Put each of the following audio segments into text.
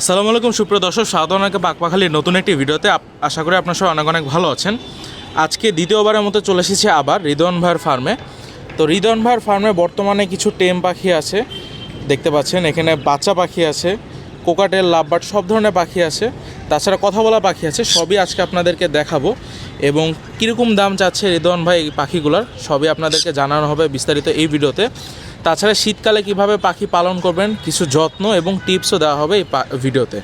আসসালামু আলাইকুম, সুপ্রিয় দর্শক সাধারণকে পাকপাখালির নতুন একটি ভিডিওতে। আশা করি আপনার সবাই অনেক অনেক ভালো আছেন। আজকে দ্বিতীয়বারের মতো চলে এসেছি আবার রিদন ভাইয়ের ফার্মে তো রিদন ভাইয়ের ফার্মে বর্তমানে কিছু টেম পাখি আছে, দেখতে পাচ্ছেন। এখানে বাচ্চা পাখি আছে, কোকাটেল, লাভবার্ড, সব ধরনের পাখি আছে। তাছাড়া কথা বলা পাখি আছে, সবই আজকে আপনাদেরকে দেখাবো। এবং কীরকম দাম চাচ্ছে রিদন ভাই এই পাখিগুলোর, সবই আপনাদেরকে জানানো হবে বিস্তারিত এই ভিডিওতে। তাছাড়া শীতকালে কীভাবে পাখি পালন করবেন কিছু যত্ন এবং টিপসও দেওয়া হবে এই ভিডিওতে।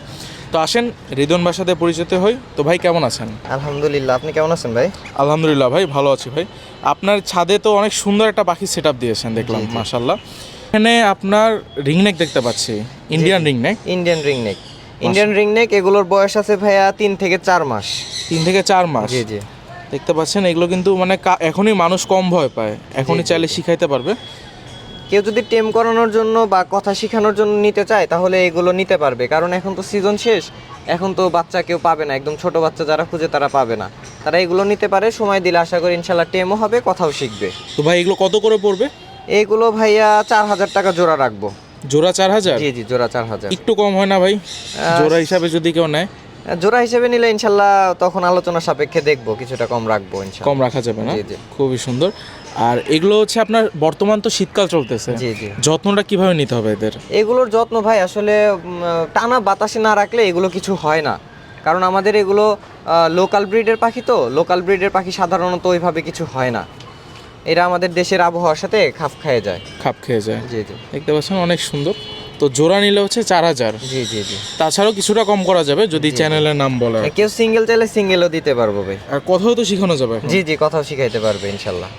তো আসেন রিদন ভাইয়ের সাথে পরিচিত হই। তো ভাই কেমন আছেন? আলহামদুলিল্লাহ আপনি কেমন আছেন ভাই? আলহামদুলিল্লাহ ভাই ভালো আছি ভাই। আপনার ছাদে তো অনেক সুন্দর একটা পাখি সেট আপ দিয়েছেন দেখলাম। মাশাল্লাহ এখানে আপনার রিংনেক দেখতে পাচ্ছি। Indian ringneck Indian ringneck Indian ringneck এগুলোর বয়স আছে ভাইয়া তিন থেকে চার মাস। তিন থেকে চার মাস? জি জি। দেখতে পাচ্ছেন এগুলো কিন্তু মানে এখনই মানুষ কম ভয় পায়। এখনই চাইলে শিখাইতে পারবে। কেউ যদি টেম করানোর জন্য বা কথা শেখানোর জন্য নিতে চায় তাহলে এগুলো নিতে পারবে। কারণ এখন তো সিজন শেষ এখন তো বাচ্চা কেউ পাবে না একদম ছোট বাচ্চা যারা খুঁজে তারা পাবে না। তারা এগুলো নিতে পারে সময় দিলে আশা করি ইনশাল্লাহ টেমও হবে কথাও শিখবে। তো ভাই এগুলো কত করে পড়বে? এইগুলো ভাইয়া চার হাজার টাকা জোড়া রাখব। জোড়া চার হাজার? জি জি জোড়া চার হাজার। একটু কম হয় না ভাই? জোড়া হিসাবে যদি কেউ নেয়? জোড়া হিসেবে নিলে ইনশাল্লাহ তখন আলোচনা সাপেক্ষে দেখব কিছুটা কম রাখব কম রাখা যাবে না? জি, জি। খুবই সুন্দর। আর এগুলো হচ্ছে আপনার বর্তমান তো শীতকাল চলতেছে। জি জি। যত্নটা কীভাবে নিতে হবে এদের? এগুলোর যত্ন ভাই আসলে টানা বাতাসে না রাখলে এগুলো কিছু হয় না। কারণ আমাদের এগুলো লোকাল ব্রিডের পাখি তো লোকাল ব্রিডের পাখি সাধারণত ওইভাবে কিছু হয় না। এরা আমাদের দেশের আবহাওয়ার সাথে খাপ খেয়ে যায়। খাপ খেয়ে যায়। জি জি। দেখতে পাচ্ছেন অনেক সুন্দর। তো জোড়া নিলে হচ্ছে চার হাজার। জি জি জি। তাছাড়াও কিছুটা কম করা যাবে যদি চ্যানেলের নাম বলে। কেউ সিঙ্গেল চাইলে সিঙ্গেলও দিতে পারব ভাই। আর কথাও তো শেখানো যাবে জি জি কথাও শিখাইতে পারবে ইনশাল্লাহ।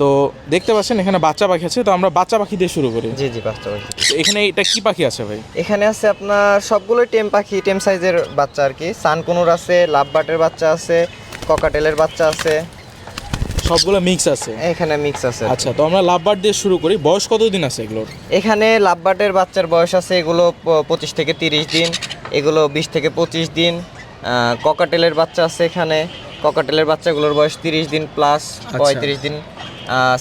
তো দেখতে পাচ্ছেন এখানে বাচ্চা পাখি আছে তো আমরা বাচ্চা পাখি দিয়ে শুরু করি। জি জি বাচ্চা পাখি। তো এখানে এটা কি পাখি আছে ভাই? এখানে আছে আপনার সবগুলো টেম পাখি টেম সাইজের বাচ্চা আর কি। সানকুনুর আছে লাভ বাটের বাচ্চা আছে ককাটেলের বাচ্চা আছে। সবগুলো মিক্স আছে? এখানে মিক্স আছে আচ্ছা তো আমরা লাভবার দিয়ে শুরু করি। বয়স কতদিন আছে এগুলোর? এখানে লাভবাটের বাচ্চার বয়স আছে এগুলো পঁচিশ থেকে তিরিশ দিন এগুলো বিশ থেকে পঁচিশ দিন। ককাটেলের বাচ্চা আছে এখানে। ককাটেলের বাচ্চাগুলোর বয়স তিরিশ দিন প্লাস পঁয়ত্রিশ দিন।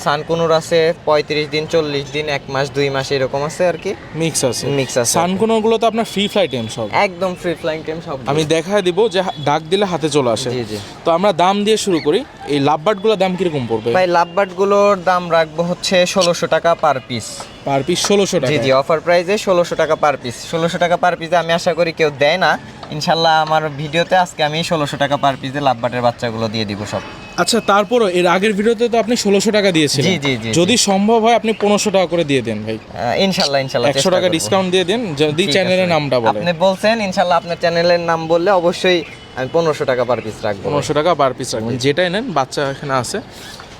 সানকুনুর আছে পঁয়ত্রিশ দিন চল্লিশ দিন এক মাস দুই মাস এরকম আছে আর কি। মিক্স আছে। Mix আছে। সানকোনোগুলো তো আপনার ফ্রি ফ্লাইট এম সব। একদম ফ্রি ফ্লাইং টেম সব আমি দেখায় দিব যে ডাক দিলে হাতে চলে আসে। জি জি। তো আমরা দাম দিয়ে শুরু করি। এই লাভবার্ডগুলোর দাম কীরকম পড়বে? ভাই লাভবাটগুলোর দাম রাখব হচ্ছে ষোলোশো টাকা পার পিস পার পিস ষোলোশো জি টাকা জি অফার প্রাইসে ষোলোশো টাকা পার পিস ষোলোশো টাকা পার পিসে আমি আশা করি কেউ দেয় না। ইনশাল্লাহ আমার ভিডিওতে আজকে আমি ষোলোশো টাকা পার পিসে লাভবাটের বাচ্চাগুলো দিয়ে দিব সব। আচ্ছা তারপরও এর আগের ভিডিওতে তো আপনি ষোলোশো টাকা দিয়েছিলেন। জি, জি, জি, যদি সম্ভব হয় আপনি পনেরোশো টাকা করে দিয়ে দেন ভাই। ইনশাল্লাহ ইনশাল্লাহ একশো টাকা ডিসকাউন্ট দিয়ে দেন যদি চ্যানেলের নামটা বলে আপনি বলছেন ইনশাল্লাহ আপনার চ্যানেলের নাম বললে অবশ্যই আমি পনেরোশো টাকা পার পিস রাখব। পনেরোশো টাকা পার পিস রাখবেন যেটাই নেন বাচ্চা এখানে আছে।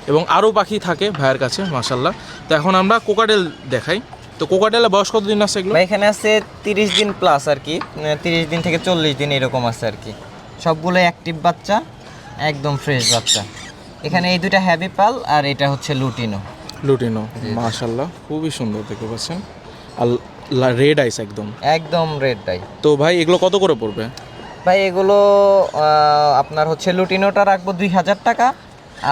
এবং আরও পাখি থাকে ভাইয়ের কাছে মাসাল্লাহ তো এখন আমরা কোকাডেল দেখাই। তো কোকাডেলের বয়স কতদিন আছে এগুলো? এখানে আছে তিরিশ দিন প্লাস আর কি। তিরিশ দিন থেকে চল্লিশ দিন এরকম আছে আর কি। সবগুলো অ্যাক্টিভ বাচ্চা। একদম ফ্রেশ বাচ্চা। এখানে এই দুইটা হ্যাভি পাল আর এটা হচ্ছে লুটিনো। লুটিনো মাশাল্লাহ খুবই সুন্দর দেখতে পাচ্ছেন। আর রেড আইস একদম। একদম রেড ডাই তো ভাই এগুলো কত করে পড়বে? ভাই এগুলো আপনার হচ্ছে লুটিনোটা রাখব দুই হাজার টাকা।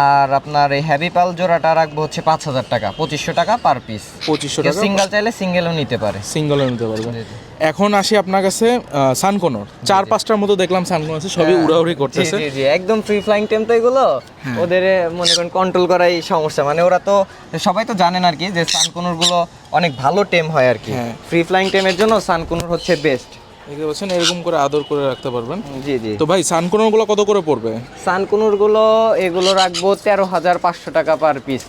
আর আপনার এই হ্যাভি পাল জোড়াটা রাখব হচ্ছে পাঁচ হাজার টাকা পঁচিশশো টাকা পার পিস পঁচিশশো টাকা সিঙ্গেল চাইলে সিঙ্গেলও নিতে পারে। সিঙ্গেলও নিতে জি। এখন আসি আপনার কাছে সানকোনর চার পাঁচটার মতো দেখলাম সানকোনর আছে সবই উড়াউড়ি করতেছে। জি জি একদম ফ্রি ফ্লাইং টেম তো এগুলো। ওদের মনে করেন কন্ট্রোল করাই সমস্যা। মানে ওরা তো সবাই তো জানেন আর কি যে সানকুনুরগুলো অনেক ভালো টেম হয় আর কি। হ্যাঁ। ফ্রি ফ্লাইং টেমের জন্য সানকুনুর হচ্ছে বেস্ট দেখতে পাচ্ছেন এরকম করে আদর করে রাখতে পারবেন। জি জি। তো ভাই সানকোনরগুলো কত করে পড়বে? সানকুনুরগুলো এগুলো রাখব তেরো হাজার পাঁচশো টাকা per piece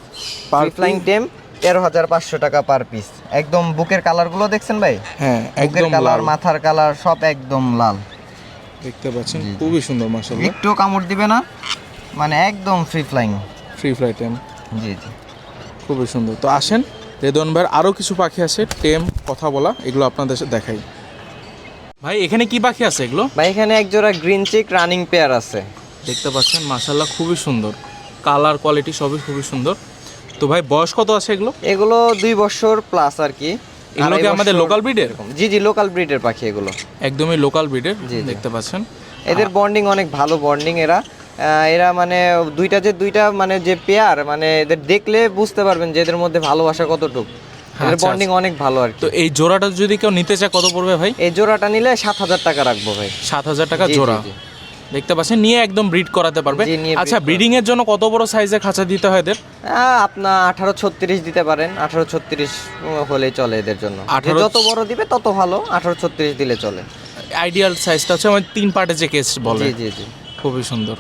free flying tame তেরো হাজার পাঁচশো টাকা পার পিস একদম বুকের কালারগুলো দেখছেন ভাই? হ্যাঁ একদম কালার মাথার কালার সব একদম লাল। দেখতে পাচ্ছেন খুবই সুন্দর মাশাআল্লাহ। একটুও কামড় দিবে না মানে একদম ফ্রি ফ্লাইং ফ্রি ফ্লাইট টেম। জি জি। খুবই সুন্দর। তো আসেন রেদন ভাইয়ের আরও কিছু পাখি আছে টেম কথা বলা এগুলো আপনাদের দেখাই। ভাই এখানে কি পাখি আছে এগুলো? ভাই এখানে এক জোড়া গ্রিন চিক রানিং পেয়ার আছে। দেখতে পাচ্ছেন মাশাল্লাহ খুবই সুন্দর। কালার কোয়ালিটি সবই খুবই সুন্দর। তো ভাই বয়স কত আছে এগুলো? এগুলো দুই বছর প্লাস আর কি। এগুলো কি আমাদের লোকাল ব্রিডের জি জি লোকাল ব্রিডের পাখি এগুলো। একদমই লোকাল ব্রিডের। দেখতে পাচ্ছেন। এদের বন্ডিং অনেক ভালো বন্ডিং এরা। এরা মানে দুইটা যে দুইটা মানে যে পেয়ার মানে এদের দেখলে বুঝতে পারবেন যে এদের মধ্যে ভালোবাসা কতটুক। এর আচ্ছা, বন্ডিং অনেক ভালো আর তো এই জোড়াটা যদি কেউ নিতে চায় কত পড়বে ভাই? এই জোড়াটা নিলে সাত হাজার টাকা রাখব ভাই। সাত হাজার টাকা জোড়া। দেখতে পাচ্ছেন নিয়ে একদম ব্রিড করাতে পারবে। আচ্ছা ব্রিডিং এর জন্য কত বড় সাইজের খাঁচা দিতে হয় এদের? আপনার আঠারো ছত্রিশ দিতে পারেন। আঠারো ছত্রিশ হলেই চলে এদের জন্য। যে 18 যত বড় দিবে তত ভালো। আঠারো ছত্রিশ দিলে চলে। আইডিয়াল সাইজটা হচ্ছে আমার তিন পার্টে যে কেস বলে। জি জি জি। খুবই সুন্দর।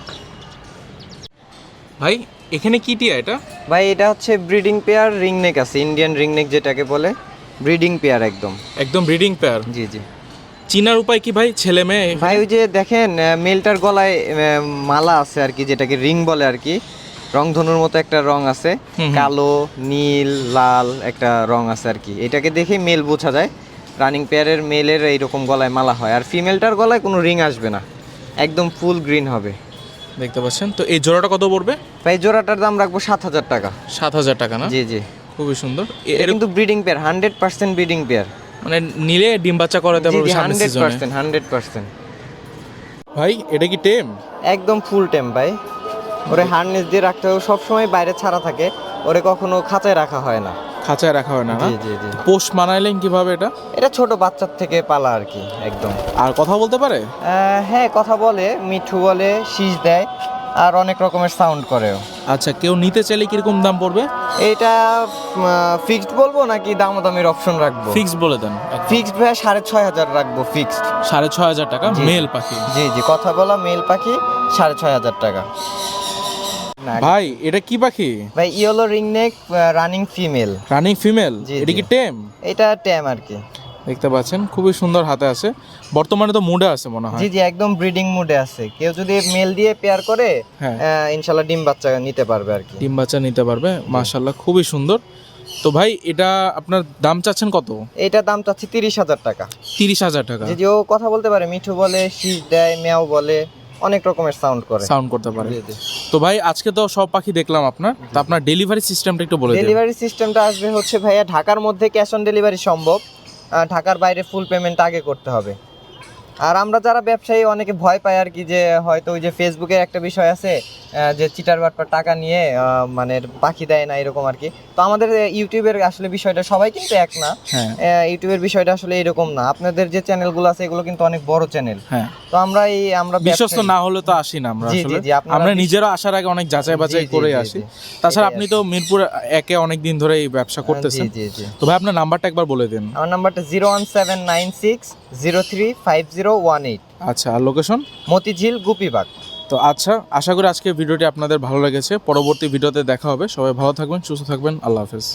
ভাই এখানে কি টিয়া এটা? ভাই এটা হচ্ছে ব্রিডিং পেয়ার রিংনেক আছে ইন্ডিয়ান রিংনেক যেটাকে বলে ব্রিডিং পেয়ার একদম। একদম ব্রিডিং পেয়ার? জি জি। চিনার উপায় কি ভাই? ছেলে মেয়ে? ভাই ওই যে দেখেন মেলটার গলায় মালা আছে আর কি যেটাকে রিং বলে আর কি রংধনুর মতো একটা রং আছে। কালো নীল লাল একটা রং আছে আর কি। এটাকে দেখে মেল বোঝা যায় রানিং পেয়ারের মেলের এইরকম গলায় মালা হয়। আর ফিমেলটার গলায় কোনো রিং আসবে না একদম ফুল গ্রিন হবে। দেখতে পাচ্ছেন। তো এই জোড়াটা কত পড়বে? ভাই জোড়াটার দাম রাখব সাত হাজার টাকা। সাত হাজার টাকা না? জি জি। খুবই সুন্দর। এ- এটা এরকম কিন্তু breeding pair hundred percent breeding pair মানে নিলে ডিম বাচ্চা করাতে পারবে সামনের হান্ড্রেড সিজনে পার্সেন্ট হান্ড্রেড পার্সেন্ট ভাই এটা কি টেম? একদম ফুল টেম ভাই। ওরে হার্নেস দিয়ে রাখতে হবে সবসময় বাইরে ছাড়া থাকে। ওরে কখনো খাঁচায় রাখা হয় না। খাঁচায় রাখা হয় না না? জি জি। জি পোস্ট মানাইলেন কীভাবে এটা? এটা ছোট বাচ্চার থেকে পালা আর কি একদম। আর কথা বলতে পারে? আহ, হ্যাঁ কথা বলে মিঠু বলে শীষ দেয় আর অনেক রকমের সাউন্ড করেও। আচ্ছা কেউ নিতে চাইলে কীরকম দাম পড়বে? এটা ফিক্সড বলব নাকি দামাদামির অপশন রাখব? ফিক্স বলে দেন ফিক্সড ভাই সাড়ে ছয় হাজার রাখব ফিক্সড সাড়ে ছয় হাজার টাকা জি। মেল পাখি। জি জি কথা বলা মেল পাখি সাড়ে ছয় হাজার টাকা। ভাই এটা কি পাখি? ভাই yellow ringneck running female running female জি, এটা কি টেম এটা ট্যাম আর কি। দেখতে পাচ্ছেন খুবই সুন্দর হাতে আছে। বর্তমানে তো মুডে আছে মনে হয়। জি জি একদম ব্রিডিং মুডে আছে। কেউ যদি মেল দিয়ে পেয়ার করে হ্যাঁ। আহ, ইনশাল্লাহ ডিম বাচ্চা নিতে পারবে আর কি। ডিম বাচ্চা নিতে পারবে মাশাল্লাহ খুবই সুন্দর। তো ভাই এটা আপনার দাম চাচ্ছেন কত? এটা দাম চাচ্ছি তিরিশ হাজার টাকা। তিরিশ হাজার টাকা। যে ও কথা বলতে পারে মিঠু বলে শীষ দেয় মেয়াও বলে অনেক রকমের সাউন্ড করে। সাউন্ড করতে পারে। তো ভাই আজকে তো সব পাখি দেখলাম আপনার। তো আপনার ডেলিভারি সিস্টেমটা একটু বলে দিন। ডেলিভারি সিস্টেমটা আসবে হচ্ছে ভাইয়া ঢাকার মধ্যে ক্যাশ অন ডেলিভারি সম্ভব। ঢাকার বাইরে ফুল পেমেন্ট আগে করতে হবে। আর আমরা যারা ব্যবসায়ী অনেকে ভয় পাই আর কি যে হয়তো ওই যে ফেসবুকের একটা বিষয় আছে যে চিটার বাটপার টাকা নিয়ে মানে পাখি দেয় না এরকম আর কি। তো আমাদের ইউটিউবের আসলে বিষয়টা সবাই কিন্তু এক না। হ্যাঁ। ইউটিউবের বিষয়টা আসলে এরকম না। আপনাদের যে চ্যানেলগুলো আছে এগুলো কিন্তু অনেক বড় চ্যানেল হ্যাঁ। তো আমরা এই আমরা বিশ্বস্ত না হলে তো আসি না আমরা আসলে। আমরা নিজেরা আসার আগে অনেক যাচাই বাছাই করে আসি। তাছাড়া আপনি তো মিরপুর একে অনেক দিন ধরে এই ব্যবসা করতেছেন। জি জি জি। তো ভাই আপনার নাম্বারটা একবার বলে দিন। আমার নাম্বারটা zero one seven nine six zero three five zero one eight. আচ্ছা আর লোকেশন মতিঝিল গুপিবাগ। তো আচ্ছা আশা করি আজকে ভিডিওটি আপনাদের ভালো লেগেছে। পরবর্তী ভিডিওতে দেখা হবে। সবাই ভালো থাকবেন সুস্থ থাকবেন। আল্লাহ হাফেজ।